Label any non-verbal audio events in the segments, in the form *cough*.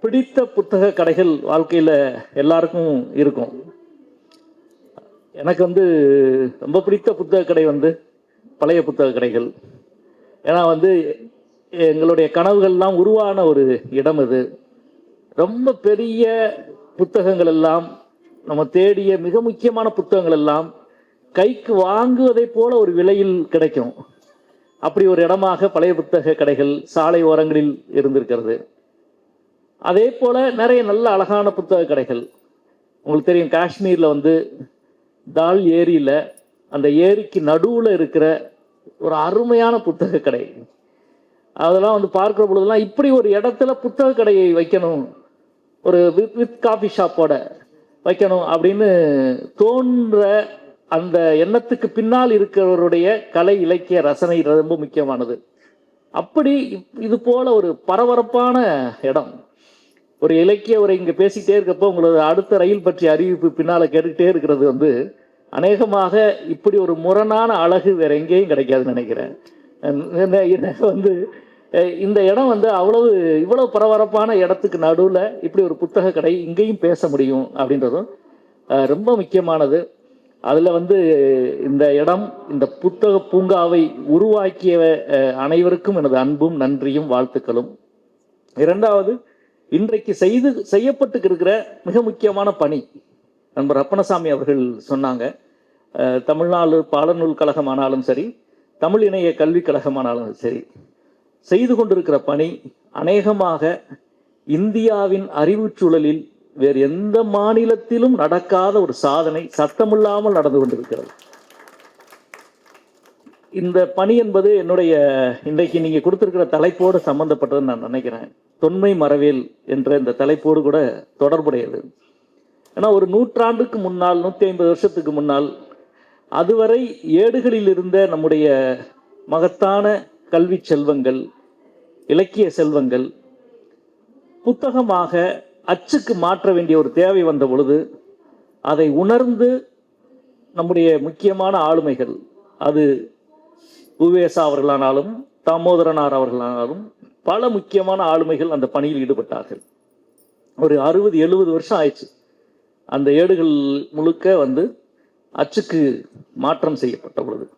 பிடித்த புத்தக கடைகள் வாழ்க்கையில் எல்லாருக்கும் இருக்கும். எனக்கு வந்து ரொம்ப பிடித்த புத்தக கடை வந்து பழைய புத்தக கடைகள். ஏன்னா வந்து எங்களுடைய கனவுகள்லாம் உருவான ஒரு இடம் இது. ரொம்ப பெரிய புத்தகங்கள் எல்லாம் நம்ம தேடிய மிக முக்கியமான புத்தகங்கள் எல்லாம் கைக்கு வாங்குவதை போல ஒரு விலையில் கிடைக்கும். அப்படி ஒரு இடமாக பழைய புத்தக கடைகள் சாலை ஓரங்களில் இருந்திருக்கிறது. அதே போல் நிறைய நல்ல அழகான புத்தக கடைகள். உங்களுக்கு தெரியும் காஷ்மீரில் வந்து தால் ஏரியில் அந்த ஏரிக்கு நடுவில் இருக்கிற ஒரு அருமையான புத்தக கடை. அதெல்லாம் வந்து பார்க்குற பொழுதெல்லாம் இப்படி ஒரு இடத்துல புத்தக கடையை வைக்கணும். ஒரு வித் வித் காஃபி ஷாப்போட வைக்கணும் அப்படின்னு தோன்ற அந்த எண்ணத்துக்கு பின்னால் இருக்கிறவருடைய கலை இலக்கிய ரசனை ரொம்ப முக்கியமானது. அப்படி இப்- இது போல ஒரு பரபரப்பான இடம். ஒரு இலக்கிய உரை இங்கே பேசிக்கிட்டே இருக்கப்போ உங்களது அடுத்த ரயில் பற்றிய அறிவிப்பு பின்னால் கேட்டுக்கிட்டே இருக்கிறது வந்து அநேகமாக இப்படி ஒரு முரணான அழகு வேற எங்கேயும் கிடைக்காதுன்னு நினைக்கிறேன். என்ன- வந்து இந்த இடம் வந்து அவ்வளவு இவ்வளவு பரபரப்பான இடத்துக்கு நடுவில் இப்படி ஒரு புத்தக கடை இங்கேயும் பேச முடியும் அப்படின்றதும் ரொம்ப முக்கியமானது. அதில் வந்து இந்த இடம் இந்த புத்தக பூங்காவை உருவாக்கிய அனைவருக்கும் எனது அன்பும் நன்றியும் வாழ்த்துக்களும். இரண்டாவது இன்றைக்கு செய்து செய்யப்பட்டு இருக்கிற மிக முக்கியமான பணி. நண்பர் அப்பனசாமி அவர்கள் சொன்னாங்க தமிழ்நாடு பாலநூல் கழகமானாலும் சரி தமிழ் இணைய கல்விக் கழகமானாலும் சரி செய்து கொண்டிருக்கிற பணி அநேகமாக இந்தியாவின் அறிவுச் சூழலில் வேறு எந்த மாநிலத்திலும் நடக்காத ஒரு சாதனை சத்தமில்லாமல் நடந்து கொண்டிருக்கிறது. இந்த பணி என்பது என்னுடைய இன்றைக்கு நீங்கள் கொடுத்துருக்கிற தலைப்போடு சம்மந்தப்பட்டதுன்னு நான் நினைக்கிறேன். தொன்மை மரவேல் என்ற இந்த தலைப்போடு கூட தொடர்புடையது. ஏன்னா ஒரு நூற்றாண்டுக்கு முன்னால் நூற்றி ஐம்பது வருஷத்துக்கு முன்னால் அதுவரை ஏடுகளில் இருந்த நம்முடைய மகத்தான கல்வி செல்வங்கள் இலக்கிய செல்வங்கள் புத்தகமாக அச்சுக்கு மாற்ற வேண்டிய ஒரு தேவை வந்த பொழுது அதை உணர்ந்து நம்முடைய முக்கியமான ஆளுமைகள் அது உவேசா அவர்களானாலும் தாமோதரனார் அவர்களானாலும் பல முக்கியமான ஆளுமைகள் அந்த பணியில் ஈடுபட்டார்கள். ஒரு அறுபது எழுபது வருஷம் ஆயிடுச்சு. அந்த ஏடுகள் முழுக்க வந்து அச்சுக்கு மாற்றம் செய்யப்பட்ட பொழுது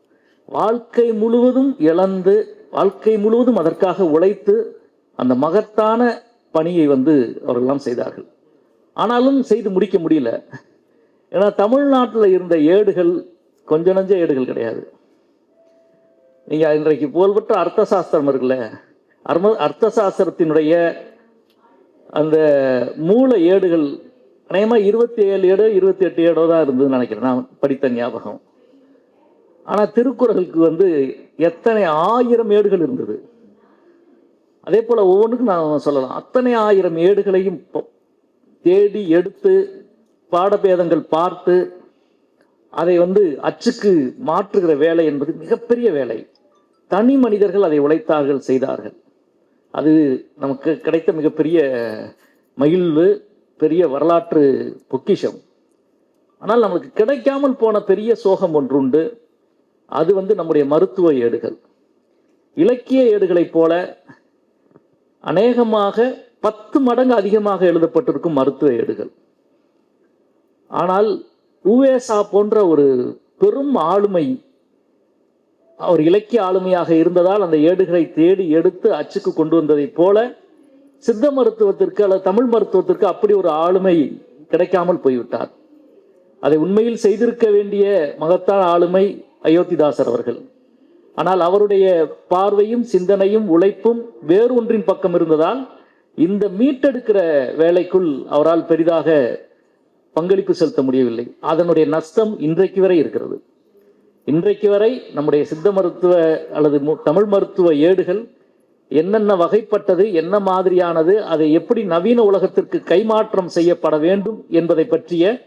வாழ்க்கை முழுவதும் இழந்து வாழ்க்கை முழுவதும் அதற்காக உழைத்து அந்த மகத்தான பணியை வந்து அவர்கள்லாம் செய்தார்கள். ஆனாலும் செய்து முடிக்க முடியல. ஏன்னா தமிழ்நாட்டில் இருந்த ஏடுகள் கொஞ்ச நஞ்ச ஏடுகள் கிடையாது. நீங்கள் இன்றைக்கு புகழ்பெற்ற அர்த்த சாஸ்திரம் இருக்குல்ல? அர்ம அர்த்த சாஸ்திரத்தினுடைய அந்த மூல ஏடுகள் அநேகமாக இருபத்தி ஏழு ஏடோ இருபத்தி எட்டு ஏடோ தான் இருந்ததுன்னு நினைக்கிறேன் நான் படித்த ஞாபகம். ஆனால் திருக்குறளுக்கு வந்து எத்தனை ஆயிரம் ஏடுகள் இருந்தது? அதே போல் ஒவ்வொன்றுக்கும் நான் சொல்லலாம். அத்தனை ஆயிரம் ஏடுகளையும் தேடி எடுத்து பாடபேதங்கள் பார்த்து அதை வந்து அச்சுக்கு மாற்றுகிற வேலை என்பது மிகப்பெரிய வேலை. தனி மனிதர்கள் அதை உழைத்தார்கள் செய்தார்கள். அது நமக்கு கிடைத்த மிகப்பெரிய மகிழ்வு பெரிய வரலாற்று பொக்கிஷம். ஆனால் நமக்கு கிடைக்காமல் போன பெரிய சோகம் ஒன்றுண்டு. அது வந்து நம்முடைய மருத்துவ ஏடுகள். இலக்கிய ஏடுகளைப் போல அநேகமாக பத்து மடங்கு அதிகமாக எழுதப்பட்டிருக்கும் மருத்துவ ஏடுகள். ஆனால் உவேசா போன்ற ஒரு பெரும் ஆளுமை அவர் இலக்கிய ஆளுமையாக இருந்ததால் அந்த ஏடுகளை தேடி எடுத்து அச்சுக்கு கொண்டு வந்ததைப் போல சித்த மருத்துவத்திற்கு அல்லது தமிழ் மருத்துவத்திற்கு அப்படி ஒரு ஆளுமை கிடைக்காமல் போய்விட்டார். அதை உண்மையில் செய்திருக்க வேண்டிய மகத்தான ஆளுமை அயோத்திதாசர் அவர்கள். ஆனால் அவருடைய பார்வையும் சிந்தனையும் உழைப்பும் வேறு ஒன்றின் பக்கம் இருந்ததால் இந்த மீட்டெடுக்கிற வேலைக்குள் அவரால் பெரிதாக பங்களிப்பு செலுத்த முடியவில்லை. அதனுடைய நஷ்டம் இன்றைக்கு வரை இருக்கிறது. இன்றைக்கு வரை நம்முடைய சித்த மருத்துவ அல்லது மு- தமிழ் மருத்துவ ஏடுகள் என்னென்ன வகைப்பட்டது என்ன மாதிரியானது அதை எப்படி நவீன உலகத்திற்கு கைமாற்றம் செய்யப்பட வேண்டும் என்பதை பற்றிய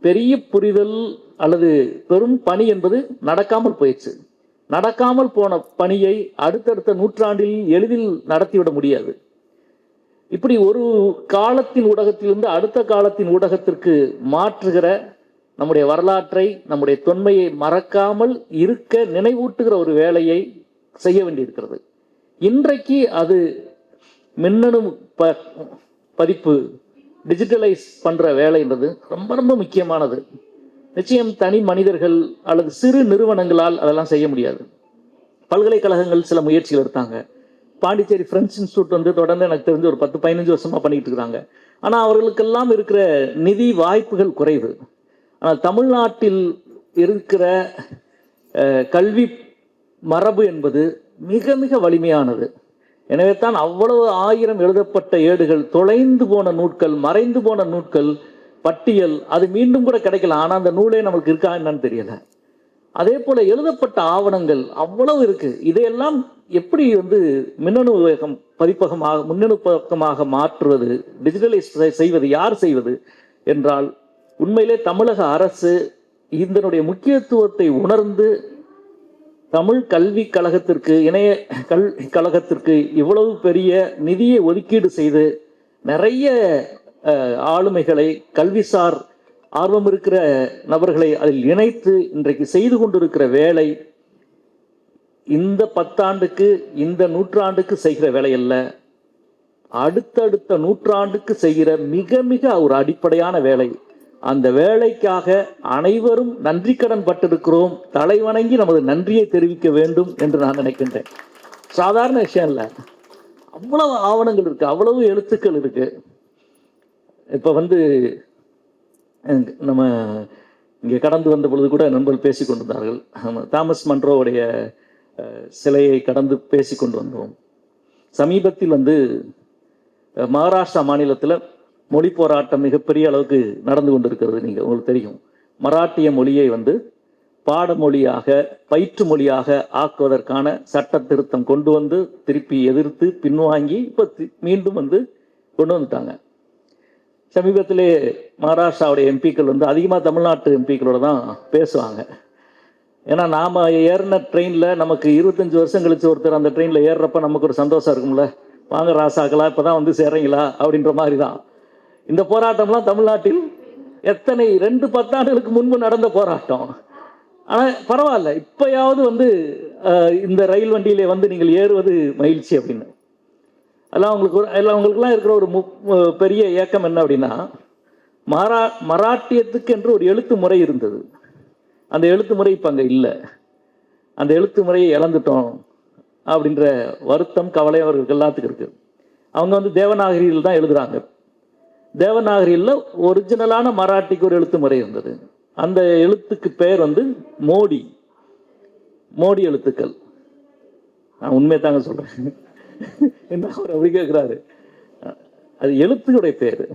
பெரிய புரிதல் அல்லது பெரும் பணி என்பது நடக்காமல் போயிடுச்சு. நடக்காமல் போன பணியை அடுத்தடுத்த நூற்றாண்டில் எளிதில் நடத்திவிட முடியாது. இப்படி ஒரு காலத்தின் ஊடகத்திலிருந்து அடுத்த காலத்தின் ஊடகத்திற்கு மாற்றுகிற நம்முடைய வரலாற்றை நம்முடைய தொன்மையை மறக்காமல் இருக்க நினைவூட்டுகிற ஒரு வேலையை செய்ய வேண்டியிருக்கிறது. இன்றைக்கு அது மின்னணு ப பதிப்பு டிஜிட்டலைஸ் பண்ணுற வேலைன்றது ரொம்ப ரொம்ப முக்கியமானது. நிச்சயம் தனி மனிதர்கள் அல்லது சிறு நிறுவனங்களால் அதெல்லாம் செய்ய முடியாது. பல்கலைக்கழகங்கள் சில முயற்சிகள் எடுத்தாங்க. பாண்டிச்சேரி ஃப்ரெண்ட்ஸ் இன்ஸ்டியூட் வந்து தொடர்ந்து எனக்கு தெரிஞ்சு ஒரு பத்து பதினஞ்சு வருஷமாக பண்ணிட்டு இருக்காங்க. ஆனால் அவர்களுக்கெல்லாம் இருக்கிற நிதி வாய்ப்புகள் குறைவு. ஆனால் தமிழ்நாட்டில் இருக்கிற கல்வி மரபு என்பது மிக மிக வலிமையானது. எனவே தான் அவ்வளவு ஆயிரம் எழுதப்பட்ட ஏடுகள் தொலைந்து போன நூட்கள் மறைந்து போன நூட்கள் பட்டியல் அது மீண்டும் கூட கிடைக்கலாம் ஆனால் அந்த நூலே நமக்கு இருக்கா என்னன்னு தெரியல. அதே போல எழுதப்பட்ட ஆவணங்கள் அவ்வளவு இருக்கு. இதையெல்லாம் எப்படி வந்து மின்னணு வேகம் பதிப்பகமாக மின்னணு பக்கமாக மாற்றுவது டிஜிட்டலைஸ் செய்வது யார் செய்வது என்றால் உண்மையிலே தமிழக அரசு இதனுடைய முக்கியத்துவத்தை உணர்ந்து தமிழ் கல்வி கழகத்திற்கு இணைய கல் கழகத்திற்கு இவ்வளவு பெரிய நிதியை ஒதுக்கீடு செய்து நிறைய ஆளுமைகளை கல்விசார் ஆர்வம் இருக்கிற நபர்களை அதில் இணைத்து இன்றைக்கு செய்து கொண்டிருக்கிற வேலை இந்த பத்தாண்டுக்கு இந்த நூற்றாண்டுக்கு செய்கிற வேலை அல்ல அடுத்தடுத்த நூற்றாண்டுக்கு செய்கிற மிக மிக ஒரு அடிப்படையான வேலை. அந்த வேலைக்காக அனைவரும் நன்றி கடன் பட்டிருக்கிறோம். தலைவணங்கி நமது நன்றியை தெரிவிக்க வேண்டும் என்று நான் நினைக்கின்றேன். சாதாரண விஷயம் இல்லை. அவ்வளவு ஆவணங்கள் இருக்குது அவ்வளவு எழுத்துக்கள் இருக்குது இப்போ வந்து நம்ம இங்கே கடந்து வந்த பொழுது கூட நண்பர்கள் பேசிக் கொண்டிருந்தார்கள். தாமஸ் மன்றோவுடைய சிலையை கடந்து பேசி கொண்டு வந்தோம். சமீபத்தில் வந்து மகாராஷ்டிரா மாநிலத்தில் மொழி போராட்டம் மிகப்பெரிய அளவுக்கு நடந்து கொண்டிருக்கிறது நீங்கள் உங்களுக்கு தெரியும். மராட்டிய மொழியை வந்து பாடமொழியாக பயிற்று மொழியாக ஆக்குவதற்கான சட்ட திருத்தம் கொண்டு வந்து திருப்பி எதிர்த்து பின்வாங்கி இப்போ மீண்டும் வந்து கொண்டு வந்துட்டாங்க. சமீபத்திலே மகாராஷ்டிராவுடைய எம்பிக்கள் வந்து அதிகமாக தமிழ்நாட்டு எம்பிக்களோட தான் பேசுவாங்க. ஏன்னா நாம் ஏறின ட்ரெயினில் நமக்கு இருபத்தஞ்சி வருஷம் கழித்து ஒருத்தர் அந்த ட்ரெயினில் ஏறுறப்ப நமக்கு ஒரு சந்தோஷம் இருக்கும்ல. வாங்க ராசாக்களா இப்போ தான் வந்து சேரீங்களா அப்படின்ற மாதிரி தான் இந்த போராட்டம்லாம் தமிழ்நாட்டில் எத்தனை ரெண்டு பத்தாண்டுகளுக்கு முன்பு நடந்த போராட்டம். ஆனால் பரவாயில்ல. இப்போயாவது வந்து இந்த ரயில் வண்டியிலே வந்து நீங்கள் ஏறுவது மகிழ்ச்சி அப்படின்னு. அதெல்லாம் உங்களுக்கு ஒரு எல்லாம் உங்களுக்குலாம் இருக்கிற ஒரு மு மு- பெரிய ஏக்கம் என்ன அப்படின்னா மரா மராட்டியத்துக்கு என்று ஒரு எழுத்து முறை இருந்தது. அந்த எழுத்து முறை இப்போ அங்கே இல்லை. அந்த எழுத்து முறையை இழந்துட்டோம் அப்படின்ற வருத்தம் கவலை அவர்களுக்கு எல்லாத்துக்கும் இருக்குது அவங்க வந்து தேவநாகரியில் தான் எழுதுறாங்க. தேவநாகரியில் ஒரிஜினலான மராட்டிக்கு ஒரு எழுத்து முறை இருந்தது அந்த எழுத்துக்கு பெயர் வந்து மோடி. மோடி எழுத்துக்கள். நான் உண்மையை தாங்க சொல்கிறேன் என்ன அவர் அப்படி கேட்குறாரு அது எழுத்துடைய பேர்.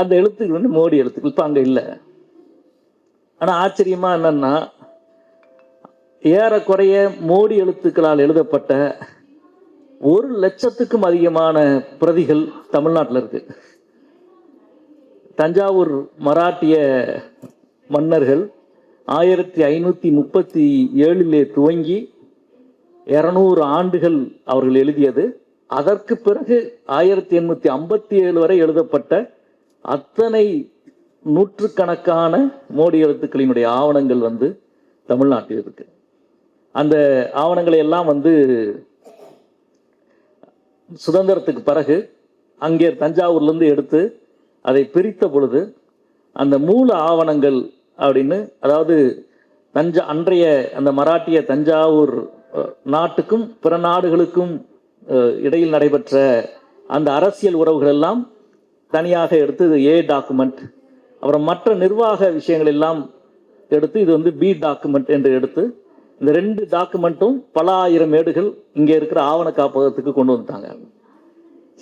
அந்த எழுத்துக்கள் வந்து மோடி எழுத்துக்கள். இப்போ அங்கே இல்லை. ஆனால் ஆச்சரியமா என்னன்னா ஏறக்குறைய மோடி எழுத்துக்களால் எழுதப்பட்ட ஒரு லட்சத்துக்கும் அதிகமான பிரதிகள் தமிழ்நாட்டில் இருக்கு. தஞ்சாவூர் மராட்டிய மன்னர்கள் ஆயிரத்தி ஐநூற்றி முப்பத்தி ஏழிலே துவங்கி இரநூறு ஆண்டுகள் அவர்கள் எழுதியது. அதற்கு பிறகு ஆயிரத்தி எண்ணூற்றி ஐம்பத்தி ஏழு வரை எழுதப்பட்ட அத்தனை நூற்றுக்கணக்கான மோடி எழுத்துக்களினுடைய ஆவணங்கள் வந்து தமிழ்நாட்டில் இருக்கு. அந்த ஆவணங்களை எல்லாம் வந்து சுதந்திரத்துக்கு பிறகு அங்கே தஞ்சாவூர்லேருந்து எடுத்து அதை பிரித்த பொழுது அந்த மூல ஆவணங்கள் அப்படின்னு அதாவது தஞ்சா அன்றைய அந்த மராட்டிய தஞ்சாவூர் நாட்டுக்கும் பிற நாடுகளுக்கும் இடையில் நடைபெற்ற அந்த அரசியல் உறவுகள் எல்லாம் தனியாக எடுத்து ஏ டாக்குமெண்ட் அப்புறம் மற்ற நிர்வாக விஷயங்கள் எல்லாம் எடுத்து இது வந்து பி டாக்குமெண்ட் என்று எடுத்து இந்த ரெண்டு டாக்குமெண்ட்டும் பல ஆயிரம் ஏடுகள் இங்கே இருக்கிற ஆவண காப்பகத்துக்கு கொண்டு வந்துட்டாங்க.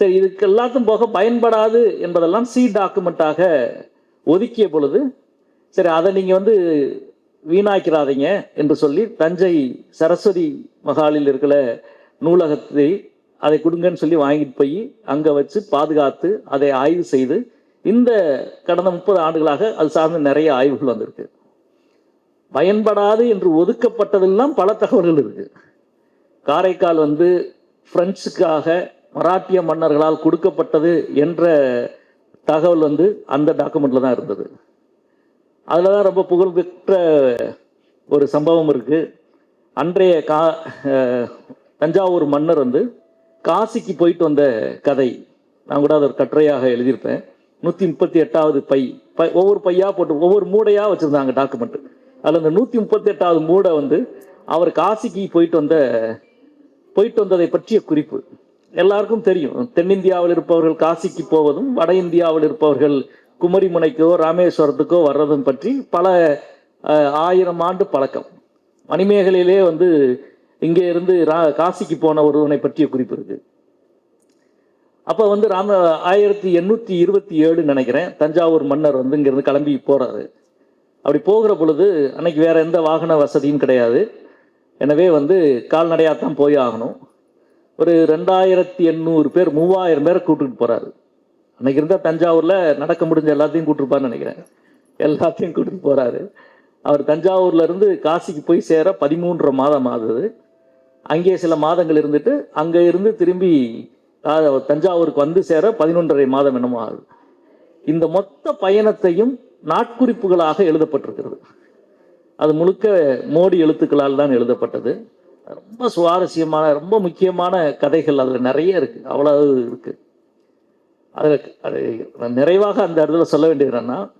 சரி இதுக்கு எல்லாத்தும் போக பயன்படாது என்பதெல்லாம் சி டாக்குமெண்ட்டாக ஒதுக்கிய பொழுது சரி அதை நீங்கள் வந்து வீணாக்கிறாதீங்க என்று சொல்லி தஞ்சை சரஸ்வதி மகாலில் இருக்கிற நூலகத்தை அதை கொடுங்கன்னு சொல்லி வாங்கிட்டு போய் அங்கே வச்சு பாதுகாத்து அதை ஆய்வு செய்து இந்த கடந்த முப்பது ஆண்டுகளாக அது சார்ந்த நிறைய ஆய்வுகள் வந்திருக்கு. பயன்படாது என்று ஒதுக்கப்பட்டதெல்லாம் பல தகவல்கள் இருக்கு. காரைக்கால் வந்து பிரெஞ்சுக்காக மராட்டிய மன்னர்களால் கொடுக்கப்பட்டது என்ற தகவல் வந்து அந்த டாக்குமெண்ட்ல தான் இருந்தது. அதில் தான் ரொம்ப புகழ்பெற்ற ஒரு சம்பவம் இருக்கு. அன்றைய கா தஞ்சாவூர் மன்னர் வந்து காசிக்கு போயிட்டு வந்த கதை. நான் கூட அதை ஒரு கட்டுரையாக எழுதியிருப்பேன். நூற்றி முப்பத்தி எட்டாவது பை. பை ஒவ்வொரு பையாக போட்டு ஒவ்வொரு மூடையாக வச்சுருந்தாங்க டாக்குமெண்ட் அதில் அந்த நூற்றி முப்பத்தி எட்டாவது மூடை வந்து அவர் காசிக்கு போயிட்டு வந்த போயிட்டு வந்ததை பற்றிய குறிப்பு. எல்லாருக்கும் தெரியும். தென்னிந்தியாவில் இருப்பவர்கள் காசிக்கு போவதும் வட இந்தியாவில் இருப்பவர்கள் குமரிமுனைக்கோ ராமேஸ்வரத்துக்கோ வர்றதும் பற்றி பல ஆயிரம் ஆண்டு பழக்கம். மணிமேகலையிலே வந்து இங்கே இருந்து ரா காசிக்கு போன ஒருவனை பற்றிய குறிப்பு இருக்குது அப்போ வந்து ராம ஆயிரத்தி எண்ணூற்றி இருபத்தி ஏழு நினைக்கிறேன் தஞ்சாவூர் மன்னர் வந்து இங்கேருந்து கிளம்பி போகிறாரு அப்படி போகிற பொழுது அன்னைக்கு வேறு எந்த வாகன வசதியும் கிடையாது. எனவே வந்து கால்நடையாக தான் போய் ஆகணும். ஒரு ரெண்டாயிரத்தி எண்ணூறு பேர் மூவாயிரம் பேரை கூப்பிட்டுட்டு போகிறாரு அன்னைக்கு இருந்தால் தஞ்சாவூரில் நடக்க முடிஞ்ச எல்லாத்தையும் கூட்டிருப்பான்னு நினைக்கிறேன். எல்லாத்தையும் கூட்டிட்டு போகிறாரு அவர் தஞ்சாவூர்லேருந்து காசிக்கு போய் சேர பதிமூன்றரை மாதம் ஆகுது. அங்கே சில மாதங்கள் இருந்துட்டு அங்கே இருந்து திரும்பி தஞ்சாவூருக்கு வந்து சேர பதினொன்றரை மாதம் என்னமோ ஆகுது. இந்த மொத்த பயணத்தையும் நாட்குறிப்புகளாக எழுதப்பட்டிருக்கிறது. அது முழுக்க மோடி எழுத்துக்களால் தான் எழுதப்பட்டது. ரொம்ப சுவாரஸ்யமான ரொம்ப முக்கியமான கதைகள் அதில் நிறைய இருக்கு. அவ்வளவு இருக்கு. அதில் அது நிறைவாக அந்த இடத்துல சொல்ல வேண்டியது என்னன்னா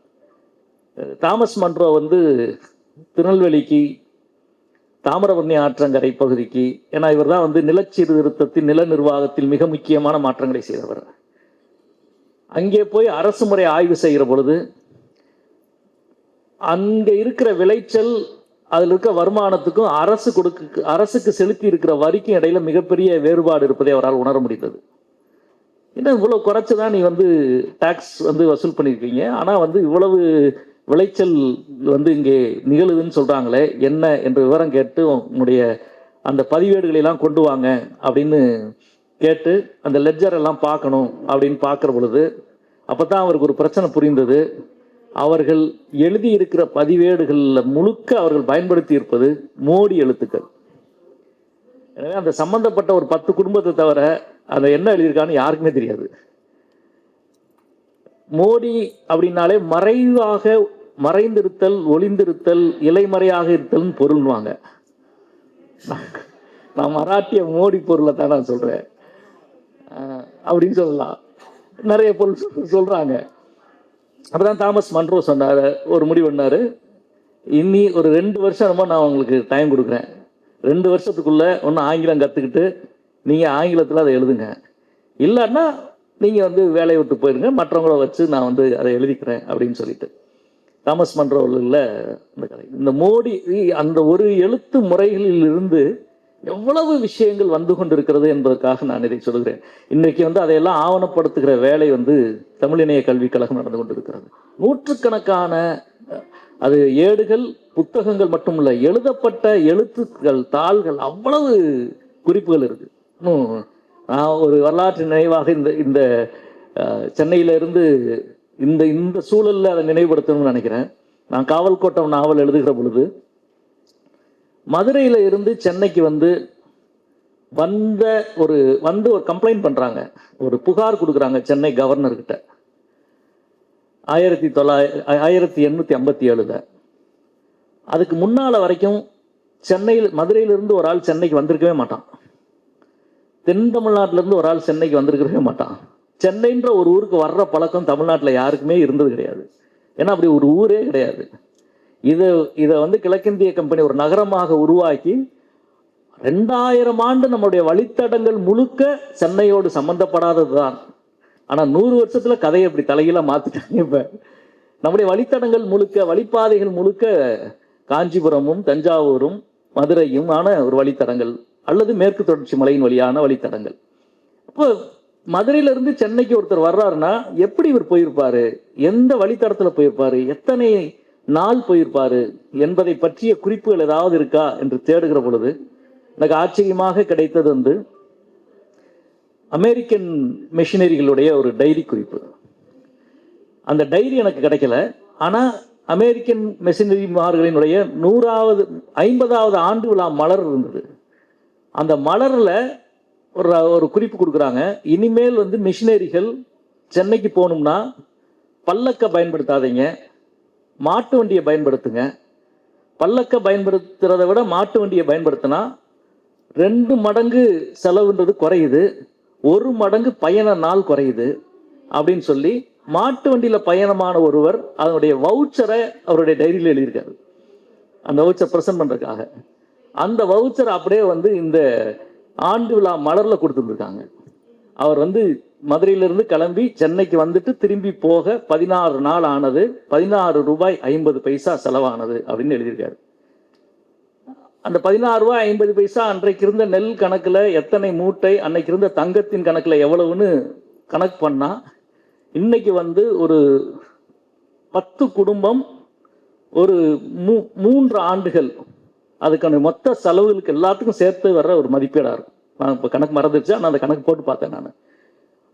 தாமஸ் மன்றோ வந்து திருநெல்வேலிக்கு தாமிரபரணி ஆற்றங்கரை பகுதிக்கு ஏன்னா இவர் தான் வந்து நிலச்சீர்திருத்தத்தின் நில நிர்வாகத்தில் மிக முக்கியமான மாற்றங்களை செய்தவர். அங்கே போய் அரசு முறை ஆய்வு செய்கிற பொழுது அங்கே இருக்கிற விளைச்சல் அதில் இருக்க வருமானத்துக்கும் அரசு கொடுக்க அரசுக்கு செலுத்தி இருக்கிற வரிக்கும் இடையில மிகப்பெரிய வேறுபாடு இருப்பதை அவரால் உணர முடிந்தது. என்ன இவ்வளவு குறைச்சி தான் நீ வந்து டாக்ஸ் வந்து வசூல் பண்ணியிருக்கீங்க. ஆனால் வந்து இவ்வளவு விளைச்சல் வந்து இங்கே நிகழுதுன்னு சொல்கிறாங்களே என்ன என்ற விவரம் கேட்டு உன்னுடைய அந்த பதிவேடுகளை எல்லாம் கொண்டு வாங்க அப்படின்னு கேட்டு அந்த லெட்ஜர் எல்லாம் பார்க்கணும் அப்படின்னு பார்க்குற பொழுது அப்போ தான் அவருக்கு ஒரு பிரச்சனை புரிந்தது. அவர்கள் எழுதியிருக்கிற பதிவேடுகளில் முழுக்க அவர்கள் பயன்படுத்தி இருப்பது மோடி எழுத்துக்கள். எனவே அந்த சம்பந்தப்பட்ட ஒரு பத்து குடும்பத்தை தவிர அதை என்ன எழுதியிருக்கான்னு யாருக்குமே தெரியாது. மோடி அப்படின்னாலே மறைவாக மறைந்திருத்தல் ஒளிந்திருத்தல் இலைமறையாக இருத்தல்னு பொருள்வாங்க. நான் மராட்டிய மோடி பொருளை தான் நான் சொல்றேன். அப்படின்னு சொல்லலாம். நிறைய பொருள் சொல்கிறாங்க சொல்றாங்க. அப்பதான் தாமஸ் மன்றோ சொன்னார் ஒரு முடிவு பண்ணாரு. இனி ஒரு ரெண்டு வருஷம் ரொம்ப நான் உங்களுக்கு டைம் கொடுக்குறேன். ரெண்டு வருஷத்துக்குள்ள ஒன்று ஆங்கிலம் கற்றுக்கிட்டு நீங்கள் ஆங்கிலத்தில் அதை எழுதுங்க. இல்லைன்னா நீங்கள் வந்து வேலையை விட்டு போயிருங்க மற்றவங்கள வச்சு நான் வந்து அதை எழுதிக்கிறேன் அப்படின்னு சொல்லிட்டு. தாமஸ் மன்றோவில் இந்த கதை. இந்த மோடி அந்த ஒரு எழுத்து முறைகளில் இருந்து எவ்வளவு விஷயங்கள் வந்து கொண்டிருக்கிறது என்பதற்காக நான் இதை சொல்கிறேன். இன்றைக்கு வந்து அதையெல்லாம் ஆவணப்படுத்துகிற வேலை வந்து தமிழிணைய கல்விக் கழகம் நடந்து கொண்டிருக்கிறது. நூற்றுக்கணக்கான அது ஏடுகள் புத்தகங்கள் மட்டுமல்ல எழுதப்பட்ட எழுத்துக்கள் தாள்கள் அவ்வளவு குறிப்புகள் இருக்கு. இன்னும் நான் ஒரு வரலாற்று நினைவாக இந்த இந்த சென்னையிலிருந்து இந்த இந்த சூழலில் அதை நினைவுபடுத்தணும்னு நினைக்கிறேன். நான் காவல் கோட்டம் நாவல் எழுதுகிற பொழுது மதுரையில் இருந்து சென்னைக்கு வந்து வந்த ஒரு வந்து ஒரு கம்ப்ளைண்ட் பண்ணுறாங்க ஒரு புகார் கொடுக்குறாங்க சென்னை கவர்னர்கிட்ட ஆயிரத்தி தொள்ளாயிர ஆயிரத்தி எண்ணூற்றி ஐம்பத்தி ஏழுல அதுக்கு முன்னால் வரைக்கும் சென்னையில் மதுரையிலிருந்து ஒரு ஆள் சென்னைக்கு வந்திருக்கவே மாட்டான். தென் தமிழ்நாட்டிலேருந்து ஒரு ஆள் சென்னைக்கு வந்திருக்கவே மாட்டான். சென்னைன்ற ஒரு ஊருக்கு வர்ற பழக்கம் தமிழ்நாட்டில் யாருக்குமே இருந்தது கிடையாது. ஏன்னா அப்படி ஒரு ஊரே கிடையாது. இது இதை வந்து கிழக்கிந்திய கம்பெனி ஒரு நகரமாக உருவாக்கி ரெண்டாயிரம் ஆண்டு நம்முடைய வழித்தடங்கள் முழுக்க சென்னையோடு சம்பந்தப்படாதது தான் ஆனால் நூறு வருஷத்தில் கதையை அப்படி தலையெல்லாம் மாற்றிட்டாங்க இப்போ. நம்முடைய வழித்தடங்கள் முழுக்க வழிப்பாதைகள் முழுக்க காஞ்சிபுரமும் தஞ்சாவூரும் மதுரையும் ஆன ஒரு வழித்தடங்கள் அல்லது மேற்கு தொடர்ச்சி மலையின் வழியான வழித்தடங்கள். இப்போ மதுரையிலிருந்து சென்னைக்கு ஒருத்தர் வர்றாருன்னா எப்படி இவர் போயிருப்பாரு? எந்த வழித்தடத்தில் போயிருப்பாரு? எத்தனை நாள் போயிருப்பாரு? என்பதை பற்றிய குறிப்புகள் ஏதாவது இருக்கா என்று தேடுகிற பொழுது எனக்கு ஆச்சரியமாக கிடைத்தது வந்து அமெரிக்கன் மிஷினரிகளுடைய ஒரு டைரி குறிப்பு. அந்த டைரி எனக்கு கிடைக்கல. ஆனால் அமெரிக்கன் மிஷினரிமார்களினுடைய நூறாவது ஐம்பதாவது ஆண்டு விழா மலர் இருந்தது. அந்த மலரில் ஒரு ஒரு குறிப்பு கொடுக்குறாங்க. இனிமேல் வந்து மிஷினரிகள் சென்னைக்கு போகணும்னா பல்லக்கை பயன்படுத்தாதீங்க. மாட்டு வண்டியை பயன்படுத்துங்க. பல்லக்க பயன்படுத்துகிறத விட மாட்டு வண்டியை பயன்படுத்தினா ரெண்டு மடங்கு செலவுன்றது குறையுது. ஒரு மடங்கு பயண நாள் குறையுது அப்படின்னு சொல்லி மாட்டு வண்டியில் பயணமான ஒருவர் அதனுடைய வவுச்சரை அவருடைய டைரியில் எழுதியிருக்காரு. அந்த வவுச்சர் ப்ரெசென்ட் பண்ணுறதுக்காக அந்த வவுச்சர் அப்படியே வந்து இந்த ஆண்டு விழா மலரில் கொடுத்துருந்துருக்காங்க அவர் வந்து மதுரையிலிருந்து கிளம்பி சென்னைக்கு வந்துட்டு திரும்பி போக பதினாறு நாள் ஆனது பதினாறு ரூபாய் ஐம்பது பைசா செலவானது அப்படின்னு எழுதியிருக்காரு. அந்த பதினாறு ரூபாய் ஐம்பது பைசா அன்றைக்கு இருந்த நெல் கணக்கில் எத்தனை மூட்டை அன்னைக்கு இருந்த தங்கத்தின் கணக்கில் எவ்வளவுன்னு கணக்கு பண்ணால் இன்னைக்கு வந்து ஒரு பத்து குடும்பம் ஒரு மூ மூன்று ஆண்டுகள் அதுக்கான மொத்த செலவுகளுக்கு எல்லாத்துக்கும் சேர்த்து வர்ற ஒரு மதிப்பீடாக இருக்கும். நான் இப்போ கணக்கு மறந்துடுச்சு ஆனால் அந்த கணக்கு போட்டு பார்த்தேன் நான்.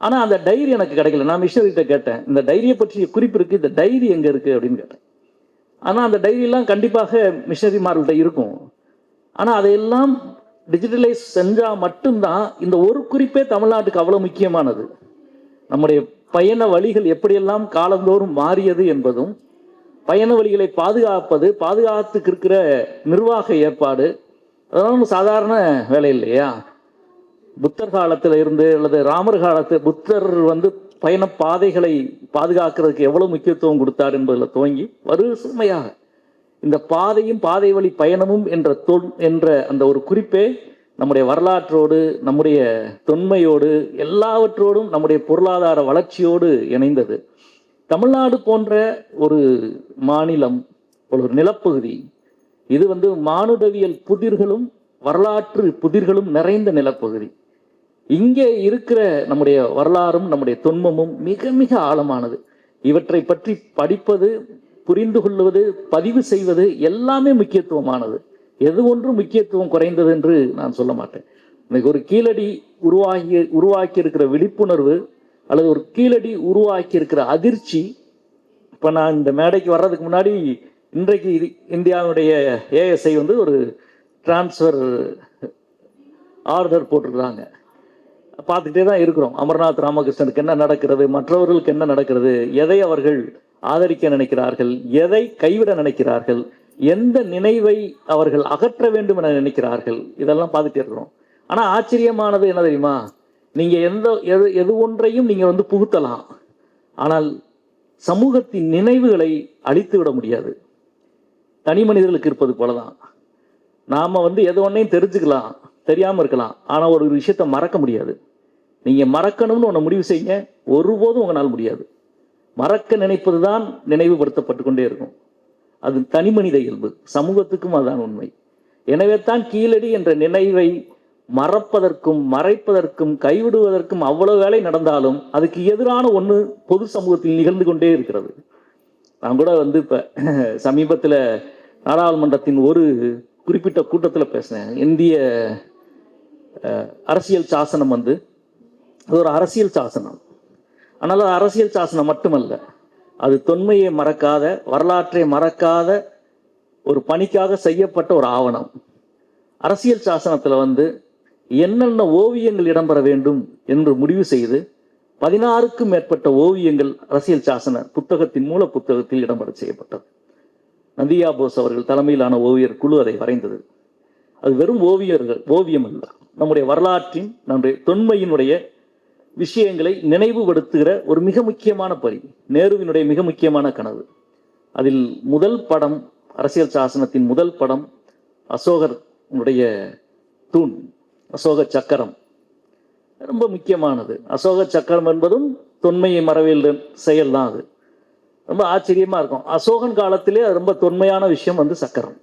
ஆனால் அந்த டைரி எனக்கு கிடைக்கல. நான் மிஷினரிகிட்ட கேட்டேன் இந்த டைரியை பற்றிய குறிப்பு இருக்குது இந்த டைரி எங்கே இருக்குது அப்படின்னு கேட்டேன். ஆனால் அந்த டைரியெல்லாம் கண்டிப்பாக மிஷினரிமார்கள்ட்ட இருக்கும். ஆனால் அதையெல்லாம் டிஜிட்டலைஸ் செஞ்சால் மட்டும்தான் இந்த ஒரு குறிப்பே தமிழ்நாட்டுக்கு அவ்வளோ முக்கியமானது. நம்முடைய பயண வழிகள் எப்படியெல்லாம் காலந்தோறும் மாறியது என்பதும் பயண வழிகளை பாதுகாப்பது பாதுகாத்துக்கு இருக்கிற நிர்வாக ஏற்பாடு. அதெல்லாம் சாதாரண வேலை இல்லையா? புத்தர் காலத்தில் இருந்து அல்லது ராமர் காலத்து புத்தர் வந்து பயண பாதைகளை பாதுகாக்கிறதுக்கு எவ்வளவு முக்கியத்துவம் கொடுத்தார் என்பதில் துவங்கி வறுமையாக இந்த பாதையும் பாதை வழி பயணமும் என்ற தொல் என்ற அந்த ஒரு குறிப்பே நம்முடைய வரலாற்றோடு நம்முடைய தொன்மையோடு எல்லாவற்றோடும் நம்முடைய பொருளாதார வளர்ச்சியோடு இணைந்தது. தமிழ்நாடு போன்ற ஒரு மாநிலம் ஒரு நிலப்பகுதி இது வந்து மானுடவியல் புதிர்களும் வரலாற்று புதிர்களும் நிறைந்த நிலப்பகுதி. இங்கே இருக்கிற நம்முடைய வரலாறும் நம்முடைய தொன்மமும் மிக மிக ஆழமானது. இவற்றை பற்றி படிப்பது புரிந்து கொள்வது பதிவு செய்வது எல்லாமே முக்கியத்துவமானது. எது ஒன்றும் முக்கியத்துவம் குறைந்தது என்று நான் சொல்ல மாட்டேன். இன்னைக்கு ஒரு கீழடி உருவாகி உருவாக்கி இருக்கிற விழிப்புணர்வு அல்லது ஒரு கீழடி உருவாக்கி இருக்கிற அதிர்ச்சி. இப்போ நான் இந்த மேடைக்கு வர்றதுக்கு முன்னாடி இன்றைக்கு இது- இந்தியாவுடைய ஏஎஸ்ஐ வந்து ஒரு டிரான்ஸ்ஃபர் ஆர்டர் போட்டிருக்கிறாங்க. பார்த்துட்டே தான் இருக்கிறோம். அமர்நாத் ராமகிருஷ்ணனுக்கு என்ன நடக்கிறது மற்றவர்களுக்கு என்ன நடக்கிறது எதை அவர்கள் ஆதரிக்க நினைக்கிறார்கள் எதை கைவிட நினைக்கிறார்கள் எந்த நினைவை அவர்கள் அகற்ற வேண்டும் என நினைக்கிறார்கள் இதெல்லாம் பார்த்துட்டே இருக்கிறோம். ஆனால் ஆச்சரியமானது என்ன தெரியுமா? நீங்கள் எந்த எது எது ஒன்றையும் நீங்கள் வந்து புகுத்தலாம். ஆனால் சமூகத்தின் நினைவுகளை அழித்து விட முடியாது. தனி மனிதர்களுக்கு இருப்பது போலதான். நாம் வந்து எது ஒன்றையும் தெரிஞ்சுக்கலாம் தெரியாமல் இருக்கலாம். ஆனால் ஒரு விஷயத்தை மறக்க முடியாது. நீங்கள் மறக்கணும்னு ஒன்று முடிவு செய்யுங்க. ஒருபோதும் உங்களால் முடியாது. மறக்க நினைப்பது தான் நினைவுபடுத்தப்பட்டு கொண்டே இருக்கும். அது தனி மனித இயல்பு. சமூகத்துக்கும் அதுதான் உண்மை. எனவே தான் கீழடி என்ற நினைவை மறப்பதற்கும் மறைப்பதற்கும் கைவிடுவதற்கும் அவ்வளவு வேலை நடந்தாலும் அதுக்கு எதிரான ஒண்ணு பொது சமூகத்தில் நிகழ்ந்து கொண்டே இருக்கிறது. நான் கூட வந்து இப்ப *laughs* சமீபத்தில் நாடாளுமன்றத்தின் ஒரு குறிப்பிட்ட கூட்டத்தில் பேசினேன். இந்திய அரசியல் சாசனம் வந்து அது ஒரு அரசியல் சாசனம். ஆனால் அது அரசியல் சாசனம் மட்டுமல்ல. அது தொன்மையை மறக்காத வரலாற்றை மறக்காத ஒரு பணிக்காக செய்யப்பட்ட ஒரு ஆவணம். அரசியல் சாசனத்தில் வந்து என்னென்ன ஓவியங்கள் இடம்பெற வேண்டும் என்று முடிவு செய்து பதினாறுக்கும் மேற்பட்ட ஓவியங்கள் அரசியல் சாசன புத்தகத்தின் மூல புத்தகத்தில் இடம்பெற செய்யப்பட்டது. நந்தியா போஸ் அவர்கள் தலைமையிலான ஓவியர் குழு அதை வரைந்தது. அது வெறும் ஓவியர்கள் ஓவியம் அல்ல. நம்முடைய வரலாற்றின் நம்முடைய தொன்மையினுடைய விஷயங்களை நினைவுபடுத்துகிற ஒரு மிக முக்கியமான பணி நேருவினுடைய மிக முக்கியமான கனவு. அதில் முதல் படம் அரசியல் சாசனத்தின் முதல் படம் அசோகருடைய தூண். அசோக சக்கரம். ரொம்ப முக்கியமானது. அசோக சக்கரம் என்பதும் தொன்மையை மறவியல் செயல் தான் அது. ரொம்ப ஆச்சரியமாக இருக்கும். அசோகன் காலத்திலே அது ரொம்ப தொன்மையான விஷயம் வந்து சக்கரம்.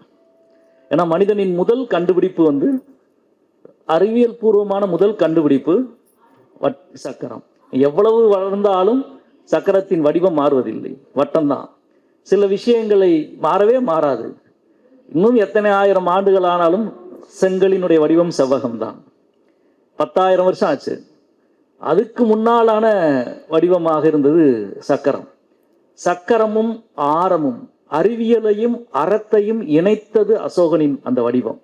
ஏன்னா மனிதனின் முதல் கண்டுபிடிப்பு வந்து அறிவியல் பூர்வமான முதல் கண்டுபிடிப்பு வட் சக்கரம். எவ்வளவு வளர்ந்தாலும் சக்கரத்தின் வடிவம் மாறுவதில்லை. வட்டம்தான். சில விஷயங்களை மாறவே மாறாது. இன்னும் எத்தனை ஆயிரம் ஆண்டுகள் ஆனாலும் செங்கலினுடைய வடிவம் செவ்வகம்தான். பத்தாயிரம் வருஷம் ஆச்சு. அதுக்கு முன்னாலான வடிவமாக இருந்தது சக்கரம். சக்கரமும் ஆரமும் அறிவியலையும் அறத்தையும் இணைத்தது அசோகனின் அந்த வடிவம்.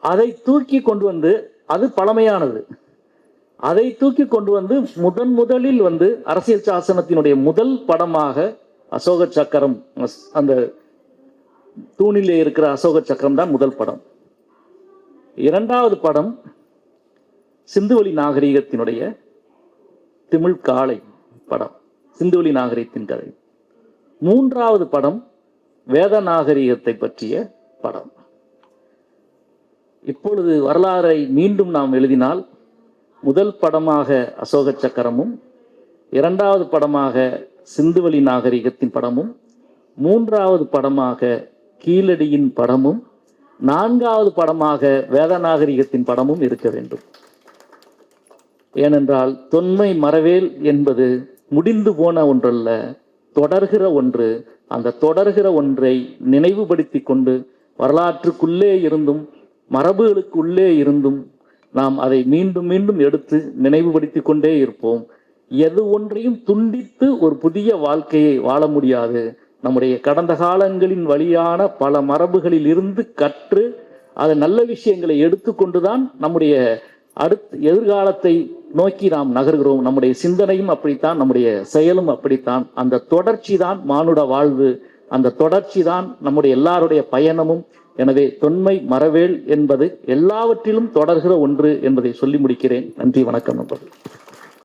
அதை தூக்கி கொண்டு வந்து அது பழமையானது. அதை தூக்கி கொண்டு வந்து முதன் முதலில் வந்து அரசியல் சாசனத்தினுடைய முதல் படமாக அசோக சக்கரம் அஸ்- அந்த தூணிலே இருக்கிற அசோக சக்கரம் தான் முதல் படம். இரண்டாவது படம் சிந்துவெளி நாகரிகத்தினுடைய திமிழ் காளை படம் சிந்துவெளி நாகரிகத்தின் கதை. மூன்றாவது படம் வேத நாகரிகத்தை பற்றிய படம். இப்பொழுது வரலாறை மீண்டும் நாம் எழுதினால் முதல் படமாக அசோக சக்கரமும் இரண்டாவது படமாக சிந்துவெளி நாகரிகத்தின் படமும் மூன்றாவது படமாக கீழடியின் படமும் நான்காவது படமாக வேத நாகரிகத்தின் படமும் இருக்க வேண்டும். ஏனென்றால் தொன்மை மறவேல் என்பது முடிந்து போன ஒன்றல்ல தொடர்கிற ஒன்று. அந்த தொடர்கிற ஒன்றை நினைவுபடுத்தி கொண்டு வரலாற்றுக்குள்ளே இருந்தும் மரபுகளுக்குள்ளே இருந்தும் நாம் அதை மீண்டும் மீண்டும் எடுத்து நினைவுபடுத்தி கொண்டே இருப்போம். எது ஒன்றையும் துண்டித்து ஒரு புதிய வாழ்க்கையை வாழ முடியாது. நம்முடைய கடந்த காலங்களின் வழியான பல மரபுகளில் இருந்து கற்று அதை நல்ல விஷயங்களை எடுத்துக்கொண்டுதான் நம்முடைய அடுத்த எதிர்காலத்தை நோக்கி நாம் நகர்கிறோம். நம்முடைய சிந்தனையும் அப்படித்தான் நம்முடைய செயலும் அப்படித்தான். அந்த தொடர்ச்சி தான் மானுட வாழ்வு. அந்த தொடர்ச்சி தான் நம்முடைய எல்லாருடைய பயணமும். எனவே தொன்மை மறவேல் என்பது எல்லாவற்றிலும் தொடர்கிற ஒன்று என்பதை சொல்லி முடிக்கிறேன். நன்றி வணக்கம் நண்பர்கள்.